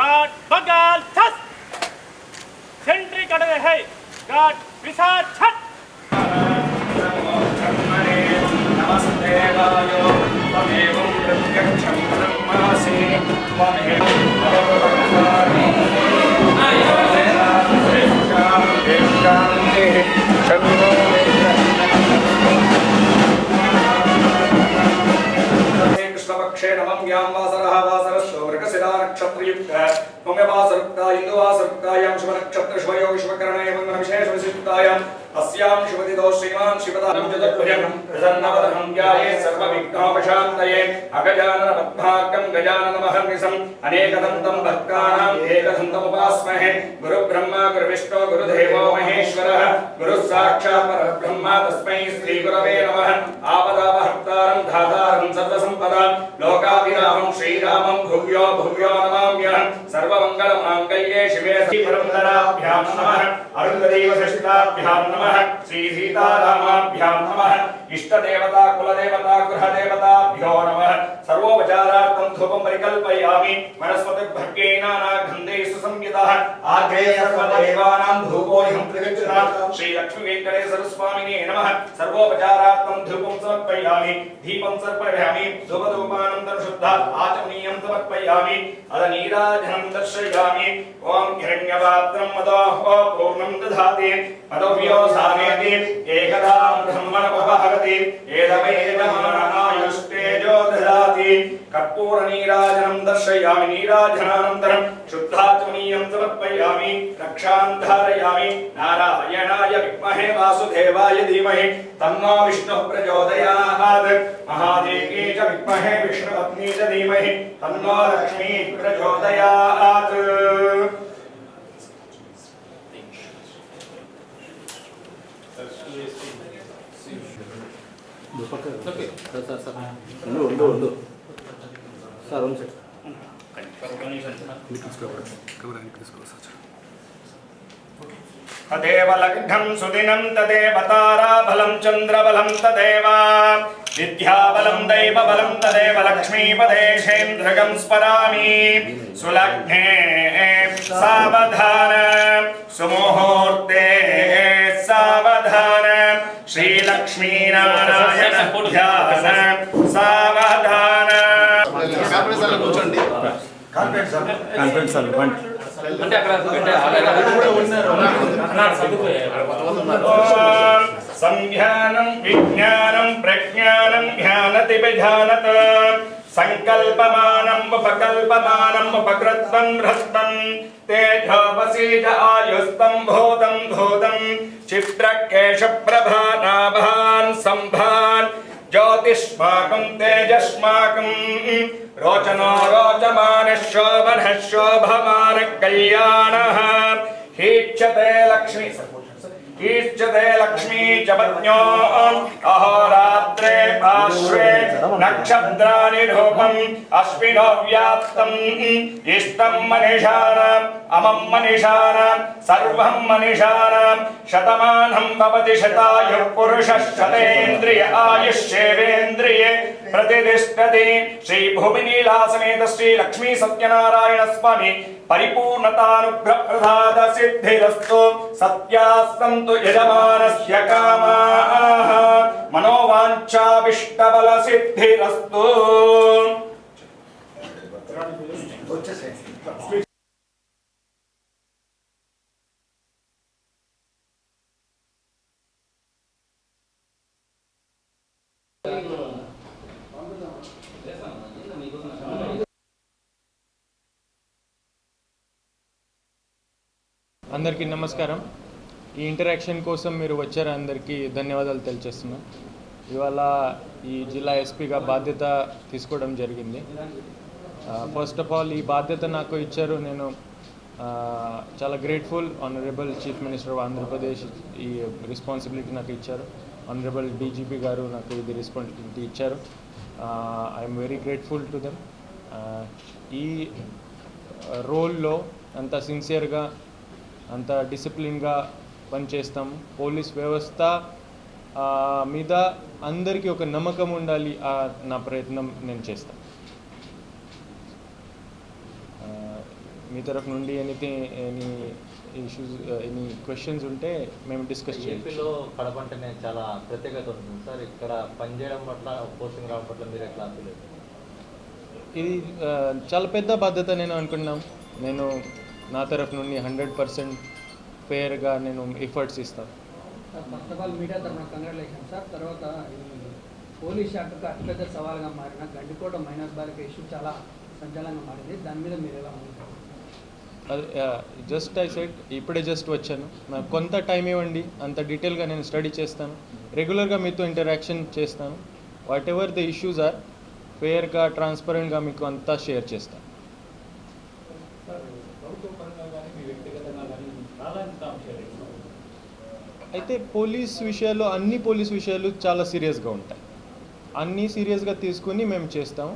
Guard बगाल छस Sentry रहे है guard विसार छत। त्वमेवं प्रत्यक्षं ब्रह्मासि त्वमेवं नक्षत्रयुक्त पुण्यवासरुक्ता इन्दुवासरुक्तायां शुभनक्षत्रशुभयो विश्वकर्ण एवं विशेषविशिष्टायां अस्यां शुभदिदो श्रीमान् शिवदानं जगद्भुजं प्रसन्नवदनं ध्याये सर्वविघ्नोपशान्तये अगजानन पद्माकं गजाननमहर्निशम् अनेकदन्तं भक्तानाम् एकदन्तमुपास्महे गुरुब्रह्मा गुरुविष्णु गुरुदेवो महेश्वरः। गुरुः साक्षात् परब्रह्म तस्मै श्रीगुरवे नमः। आपदापहर्तारं धातारं सर्वसम्पदां। लोकाभिरामं श्रीरामं भुव्यो भुव्यो नमाम्यहं सर्वमङ्गलमाङ्गल्ये शिवे श्रीपरन्दराभ्यां नमः। अरुन्धदेवशिष्टाभ्यां नमः। श्रीसीतारामाभ्यां नमः। इष्टदेवता कुलदेवता गृहदेवताभ्यो नमः। सर्वोपचारार्थं धूपं परिकल्पयामि। वनस्पतिभर्गे नानागन्धैः आग्रे सर्वदेवानां धूपोऽहं प्रगच्छता श्रीलक्ष्मीवेङ्कटेश्वरस्वामिने नमः। सर्वोपचारार्थं धूपं समर्पयामि। दीपं समर्पयामि। धूपधूपानन्तरं शुद्ध आचमनीयं समर्पयामि। अदनीराजनं दर्शयामि। ॐ हिरण्यपात्रं मदोः पूर्णं दधाति। मदव्योसानेति एकदा ब्रह्मणपहरति యో దదాతి కర్పూర నీరాజనం దర్శయామి నీరాజనానంతరం శుద్ధాత్మనీయం సమర్పయామి రక్షాంధారయామి. నారాయణాయ విద్మహే వాసుదేవాయ ధీమహి. తన్నో విష్ణు ప్రచోదయాత్. మహాదేవీ చ విద్మహే విష్ణుపత్నీ చ ధీమహి. తన్నో లక్ష్మీ ప్రచోదయాత్. ఉండు ఉండు ఉండు. సార్ ఉంది తదేవ లగ్నం సుదినం తదేవ తారాబలం చంద్రబలం తదేవ విద్యాబలం దైవబలం తదేవ లక్ష్మీపదేశేంద్రగం స్మరామి. సులగ్నే సావధాన. శ్రీలక్ష్మీనారాయణ సావధాన. కాన్ఫరెన్స్ సార్ ఇవ్వండి అంటే అక్కడ సంధ్యానం విజ్ఞానం ప్రజ్ఞానం ధ్యానతి విధానత సంకల్పమానం ఉపకల్పమానం ఉపకృత్వం భ్రస్తం తేజోపసీజ ఆయుస్తం భూతం चित्रकेशप्रभानाभान् सम्भान् ज्योतिष्माकं तेजस्माकं रोचनो रोचमानः शोभनः शोभमानः कल्याणः हीक्षते लक्ष्मी ईष्यते लक्ष्मी च अहोरात्रे पार्श्वे नक्षत्राणि अश्विनो व्याप्तम्। इष्टं मनिषाणाम्, अमं मनिषाणाम्, सर्वं मनिषाणाम्। शतमानं भवति शतायुः पुरुषः, शतेन्द्रिय आयुष्येवेन्द्रिये। ప్రతిష్టతి శ్రీ భూమి నీలా సమేత శ్రీ లక్ష్మీ సత్యనారాయణ స్వామి పరిపూర్ణతానుగ్రహ ప్రసాద సిద్ధిరస్తు సత్యాస్తంతు యజమానస్య కామాః మనోవాంఛాభిష్టబల సిద్ధిరస్తు Thank you. అందరికీ నమస్కారం. ఈ ఇంటరాక్షన్ కోసం మీరు వచ్చారు అందరికీ ధన్యవాదాలు తెలియజేస్తున్నాను ఇవాళ ఈ జిల్లా ఎస్పీగా బాధ్యత తీసుకోవడం జరిగింది. ఫస్ట్ ఆఫ్ ఆల్ ఈ బాధ్యత నాకు ఇచ్చారు. నేను చాలా grateful honourable chief minister of Andhra Pradesh ఈ రెస్పాన్సిబిలిటీ నాకు ఇచ్చారు. ఆనరబుల్ డీజీపీ గారు నాకు ఇది రెస్పాన్సిబిలిటీ ఇచ్చారు. I'm very grateful to them ఈ రోల్లో అంత సిన్సియర్గా అంత డిసిప్లిన్గా పనిచేస్తాం. పోలీస్ వ్యవస్థ మీద అందరికీ ఒక నమ్మకం ఉండాలి ఆ నా ప్రయత్నం నేను చేస్తాను మీ తరఫు నుండి anything any issues any questions ఉంటే మేము డిస్కస్ చేయాలి. ఏపీలో కడప అంటేనే చాలా ప్రత్యేకత ఉంటుంది. సార్ ఇక్కడ పనిచేయడం పట్ల పోస్టింగ్ రావడం పట్ల మీరు ఎట్లా ఇది చాలా పెద్ద బాధ్యత నేను అనుకున్నాం నేను నా తరఫు నుండి హండ్రెడ్ పర్సెంట్ ఫేర్గా నేను ఎఫర్ట్స్ ఇస్తాను. ఫస్ట్ ఆఫ్ ఆల్ మీడియా తరఫున కంగ్రాచులేషన్ సార్. తర్వాత పోలీస్ శాఖకు అతిపెద్ద సవాల్గా మారిన గండికోట మైనస్ బాలిక ఇష్యూ చాలా సంచలనంగా మారింది. దాని మీద మీరు ఎలా ఉంటారు జస్ట్ ఐ సెట్ ఇప్పుడే జస్ట్ వచ్చాను. నాకు కొంత టైం ఇవ్వండి అంత డీటెయిల్గా నేను స్టడీ చేస్తాను. రెగ్యులర్గా మీతో ఇంటరాక్షన్ చేస్తాను. Whatever the issues are ఫేర్గా ట్రాన్స్పరెంట్గా మీకు అంతా షేర్ చేస్తాను. అయితే పోలీస్ విషయాలు అన్ని పోలీస్ విషయాలు చాలా సీరియస్గా ఉంటాయి. అన్నీ సీరియస్గా తీసుకుని మేము చేస్తాము.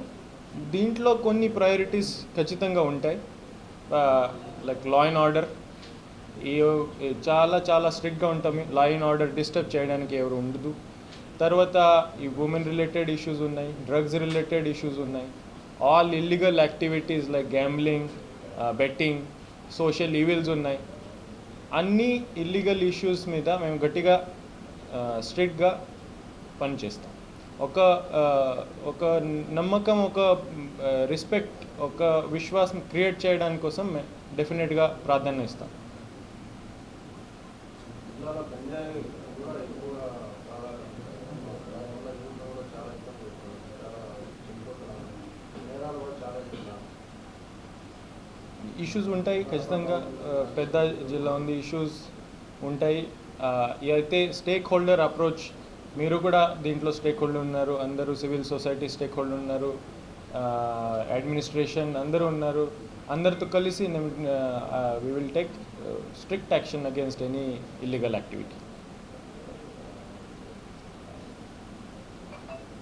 దీంట్లో కొన్ని ప్రయారిటీస్ ఖచ్చితంగా ఉంటాయి. లైక్ లా అండ్ ఆర్డర్ ఈ చాలా చాలా స్ట్రిక్ట్గా ఉంటాము. లా అండ్ ఆర్డర్ డిస్టర్బ్ చేయడానికి ఎవరు ఉండదు. తర్వాత ఈ ఉమెన్ రిలేటెడ్ ఇష్యూస్ ఉన్నాయి డ్రగ్స్ రిలేటెడ్ ఇష్యూస్ ఉన్నాయి. All illegal activities like gambling betting social evils ఉన్నాయి. అన్ని ఇల్లీగల్ ఇష్యూస్ మీద మేము గట్టిగా స్ట్రిక్ట్గా పనిచేస్తాం. ఒక ఒక నమ్మకం ఒక రెస్పెక్ట్ ఒక విశ్వాసం క్రియేట్ చేయడానికి కోసం మేము డెఫినెట్గా ప్రాధాన్యత ఇస్తాం. ఇష్యూస్ ఉంటాయి ఖచ్చితంగా పెద్ద జిల్లా ఉంది ఇష్యూస్ ఉంటాయి. అయితే స్టేక్ హోల్డర్ అప్రోచ్ మీరు కూడా దీంట్లో స్టేక్ హోల్డర్ ఉన్నారు అందరూ సివిల్ సొసైటీ స్టేక్ హోల్డర్ ఉన్నారు అడ్మినిస్ట్రేషన్ అందరూ ఉన్నారు అందరితో కలిసి we will take strict action against any illegal activity